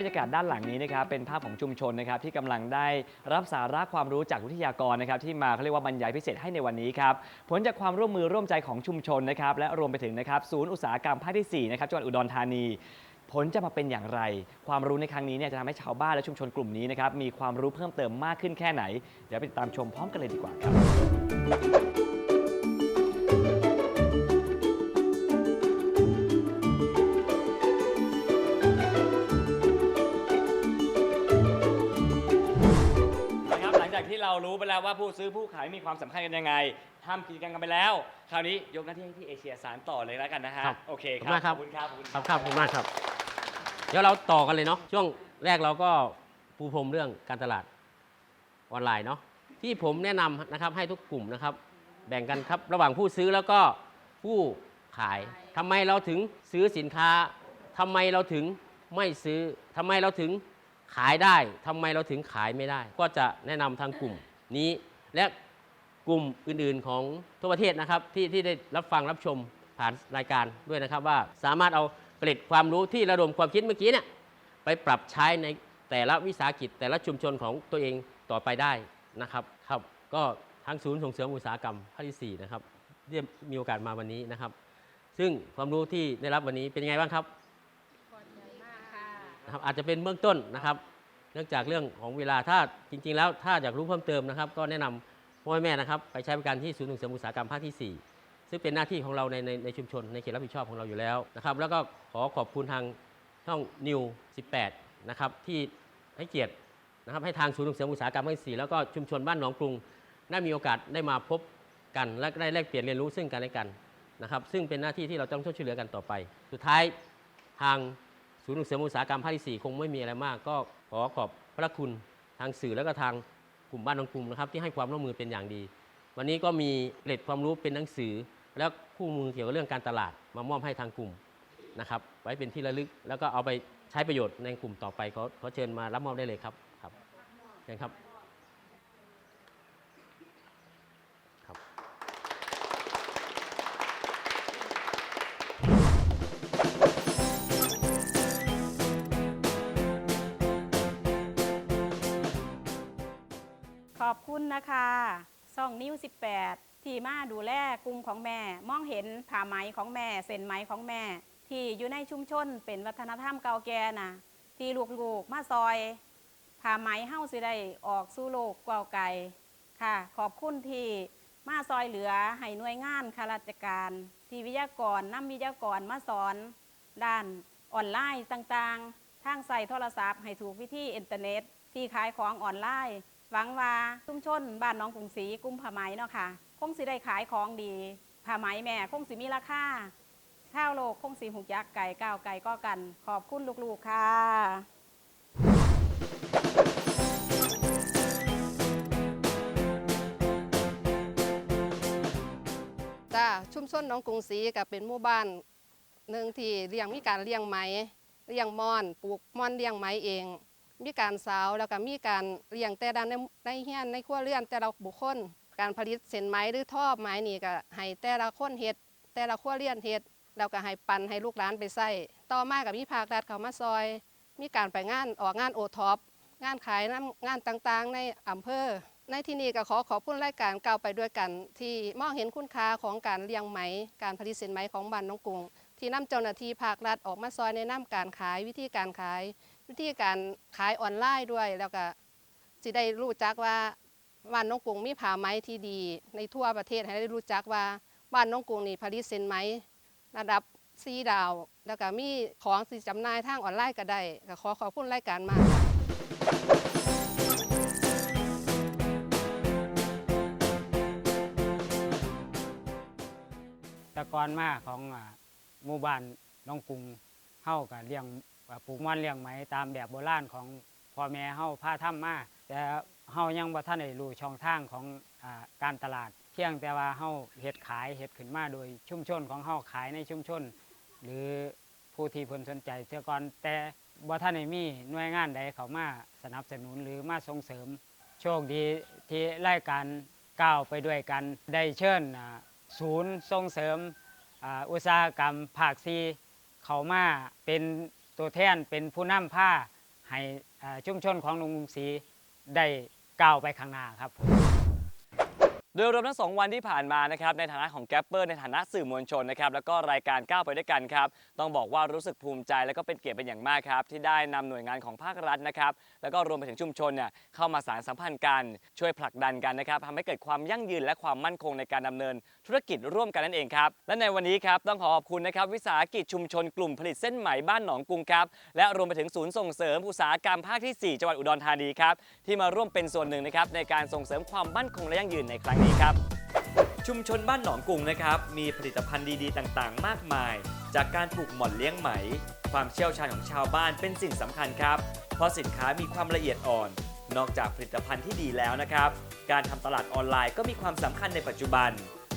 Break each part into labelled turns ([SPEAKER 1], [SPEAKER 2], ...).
[SPEAKER 1] บรรยากาศด้านหลังนี้นะครับเป็นภาพของชุมชนนะครับที่กำลังได้รับสาระความรู้จากวิทยากรนะครับที่มาเขาเรียกว่าบรรยายพิเศษให้ในวันนี้ครับผลจากความร่วมมือร่วมใจของชุมชนนะครับและรวมไปถึงนะครับศูนย์อุตสาหกรรมภาคที่4นะครับจังหวัดอุดรธานีผลจะมาเป็นอย่างไร ความรู้ในครั้งนี้เนี่ยจะทำให้ชาวบ้านและชุมชนกลุ่มนี้นะครับมีความรู้เพิ่มเติมมากขึ้นแค่ไหน เดี๋ยวไปติดตามชมพร้อมกันเลยดีกว่าครับ แล้วว่าผู้ซื้อผู้ขายมีความสำคัญกันยังไงทำกิจกรรมกันไปแล้ว คราวนี้ยกหน้าที่ให้พี่เอเชียสารต่อเลยแล้วกันนะฮะ
[SPEAKER 2] ครับ
[SPEAKER 1] โอเคค
[SPEAKER 2] ขอบคุณมากครั
[SPEAKER 1] รับบขอบคุณครับขอบคุณ
[SPEAKER 2] ครับครับขอบคุณมากครับ เดี๋ยวเราต่อกันเลยเนาะช่วงแรกเราก็ปูพรมเรื่องการตลาดออนไลน์เนาะที่ผมแนะนำนะครับให้ทุกกลุ่มนะครับ แบ่งกันครับระหว่างผู้ซื้อแล้วก็ผู้ขายทำไมเราถึงซื้อสินค้าทำไมเราถึงไม่ซื้อทำไมเราถึงขายได้ทำไมเราถึงขายไม่ได้ ก็จะแนะนำทางกลุ่ม นี้และกลุ่มอื่นๆของทั่วประเทศนะครับที่ที่ได้รับฟังรับชมผ่านรายการด้วยนะครับ ว่าสามารถเอาเกล็ดความรู้ที่ระดมความคิดเมื่อกี้เนี่ยไปปรับใช้ในแต่ละวิสาหกิจแต่ละชุมชนของตัวเองต่อไปได้นะครับครับก็ทางศูนย์ส่งเสริมอุตสาหกรรมภาคที่4นะครับที่มีโอกาสมาวันนี้นะครับ ซึ่งความรู้ที่ได้รับวันนี้เป็นยังไงบ้างครับ
[SPEAKER 3] พอใจมากค่ะ
[SPEAKER 2] นะครับอาจจะเป็นเบื้องต้นนะครับ เนื่องจากเรื่องของเวลาถ้าจริง ๆ แล้วถ้าอยากรู้เพิ่มเติมนะครับ ก็แนะนำพ่อแม่นะครับ ไปใช้บริการที่ศูนย์ส่งเสริมอุตสาหกรรมภาคที่ 4 ซึ่งเป็นหน้าที่ของเราในในในชุมชนในเขตรับผิดชอบของเราอยู่แล้วนะครับ แล้วก็ขอขอบคุณทางช่องนิว 18 นะครับที่ให้เกียรตินะครับให้ทางศูนย์ส่งเสริมอุตสาหกรรมภาคที่4แล้วก็ชุมชนบ้านหนองกรุงได้มีโอกาสได้มาพบกันและได้แลกเปลี่ยนเรียนรู้ซึ่งกันและกันนะครับซึ่งเป็นหน้าที่ที่เราต้องช่วยเหลือกันต่อไป สุดท้ายทางศูนย์ส่งเสริมอุตสาหกรรมภาคที่4คงไม่มีอะไรมากก็ ขอขอบพระคุณทางสื่อแล้วก็ทางกลุ่มบ้านนองกลุ่มนะครับ ที่ให้ความร่วมมือเป็นอย่างดี วันนี้ก็มีเกร็ดความรู้เป็นหนังสือ และคู่มือเกี่ยวกับเรื่องการตลาด มามอบให้ทางกลุ่มนะครับ ไว้เป็นที่ระลึก แล้วก็เอาไปใช้ประโยชน์ในกลุ่มต่อไปขอขอเชิญมารับมอบได้เลยครับครับเชิญครับครับ
[SPEAKER 3] อบคุณนะคะซ่องนิ้ว 18 ที่มาดูแลกลุ่มของแม่ มองเห็นผ้าไหมของแม่ เส้นไหมของแม่ ที่อยู่ในชุมชนเป็นวัฒนธรรมเก่าแก่นะที่ลูกๆมาซอยผ้าไหมเฮ้าสิได้ออกสู่โลกกว้าไกลค่ะ ขอบคุณที่มาซอยเหลือให้หน่วยงานข้าราชการ ที่วิทยากรนำวิทยากรมาสอน ด้านออนไลน์ต่างๆ ทางใส่โทรศัพท์ให้ถูกวิธีอินเทอร์เน็ต ที่ขายของออนไลน์ หวังว่าชุมชนบ้านน้องกรุงศรีกลุ่มผ้าไหมเนาะค่ะคงสิได้ขายของดีผ้าไหมแม่คงสิมีราคาข้าวโลกคงสิหุกยักษ์ไก่ก้าวไก่ก็กัน ขอบคุณลูกๆค่ะ
[SPEAKER 4] จ้าชุมชนน้องกรุงศรีก็เป็นหมู่บ้านหนึ่งที่เลี้ยงมีการเลี้ยงไหมเลี้ยงมอนปลูกมอนเลี้ยงไหมเอง มีการสาวแล้วก็มีการเลี้ยงแต่ด้านในในเฮียนในครัวเรือนแต่ละบุคคล การผลิตเส้นไหมหรือทอไหมนี่ก็ให้แต่ละคนเฮ็ดแต่ละครัวเรือนเฮ็ดแล้วก็ให้ปันให้ลูกหลานไปใส่ต่อมากับมีภาครัฐเข้ามาซอย มีการไปงานออกงานโอท็อปงานขายน้ำงานต่างๆ ในอำเภอ ในที่นี้ก็ขอขอบคุณรายการก้าวไปด้วยกัน ที่มองเห็นคุณค่าของการเลี้ยงไหม การผลิตสินไหมของบ้านน้องกรุงที่นำเจ้าหน้าที่ภาครัฐออกมาซอยในน้ำการขายวิธีการขาย วิธีการขายออนไลน์ด้วย แล้วก็สิได้รู้จักว่าบ้านน้องกรุงมีผ้าไหมที่ดี ในทั่วประเทศให้ได้รู้จักว่าบ้านน้องกรุงนี่ผลิตสินไหมระดับซีดาว แล้วก็มีของสิจำหน่ายทางออนไลน์ก็ได้ก็ขอขอบคุณรายการมากค่ะ
[SPEAKER 5] กอนมาของหมู่บ้านน้องกรุงเฮาก็เลี้ยง ปลูกมันเลี้ยงไหมตามแบบโบราณของพ่อแม่เฮาพาทำมาแต่เฮายังบ่ทันได้รู้ช่องทางของอการตลาด เพียงแต่ว่าเฮาเฮ็ดขายเฮ็ดขึ้นมาโดยชุมชนของเฮาขายในชุมชน หรือผู้ที่เพิ่นสนใจแต่ก่อนแต่บ่ทันได้มีหน่วยงานใดเข้ามาสนับสนุนหรือมาส่งเสริม โชคดีที่รายการก้าวไปด้วยกันได้เชิญศูนย์ส่งเสริมอุตสาหกรรมภาคซีเขามาเป็น ตัวแทนเป็นผู้นำผ้าให้ชุมชนของลุงกรุงศรีได้ก้าวไปข้างหน้าครับผม
[SPEAKER 1] โดยรวมทั้ง2วันที่ผ่านมานะครับในฐานะของแกปเปอร์ในฐานะสื่อมวลชนนะครับแล้วก็รายการก้าวไปด้วยกันครับต้องบอกว่ารู้สึกภูมิใจและก็เป็นเกียรติเป็นอย่างมากครับที่ได้นำหน่วยงานของภาครัฐนะครับแล้วก็รวมไปถึงชุมชนเนี่ยเข้ามาสานสัมพันธ์กันช่วยผลักดันกันนะครับทำให้เกิดความยั่งยืนและความมั่นคงในการดำเนิน ธุรกิจร่วมกันนั่นเองครับและในวันนี้ครับต้องขอขอบคุณนะครับวิสาหกิจชุมชนกลุ่มผลิตเส้นไหมบ้านหนองกรุงครับและรวมไปถึงศูนย์ส่งเสริมอุตสาหกรรมภาคที่ 4 จังหวัดอุดรธานีครับที่มาร่วมเป็นส่วนหนึ่งนะครับในการส่งเสริมความมั่นคงและยั่งยืนในครั้งนี้ครับ ชุมชนบ้านหนองกุงนะครับ มีผลิตภัณฑ์ดีๆ ต่างๆ มากมาย จากการปลูกหม่อนเลี้ยงไหม ความเชี่ยวชาญของชาวบ้านเป็นสิ่งสำคัญครับ เพราะสินค้ามีความละเอียดอ่อน นอกจากผลิตภัณฑ์ที่ดีแล้วนะครับ การทำตลาดออนไลน์ก็มีความสำคัญในปัจจุบัน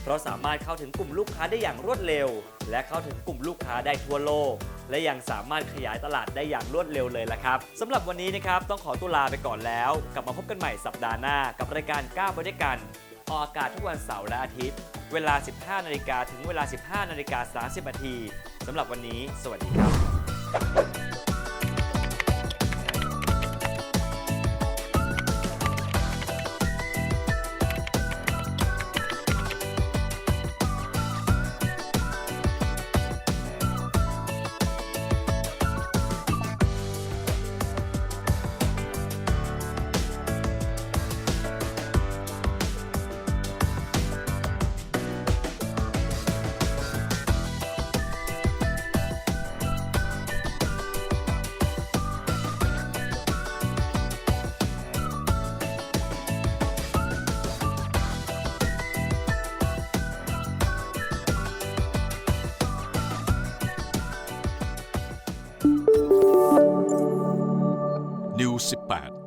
[SPEAKER 1] เพราะสามารถเข้าถึงกลุ่มลูกค้าได้อย่างรวดเร็ว และเข้าถึงกลุ่มลูกค้าได้ทั่วโลกและยังสามารถขยายตลาดได้อย่างรวดเร็วเลยละครับสำหรับวันนี้นะครับต้องขอตุลาไปก่อนแล้ว กลับมาพบกันใหม่สัปดาห์หน้ากับรายการก้าวไปด้วยกัน ออกอากาศทุกวันเสาร์และอาทิตย์ เวลา 15 นาฬิกาถึงเวลา 15 นาฬิกา 30นาทีสำหรับวันนี้ สวัสดีครับ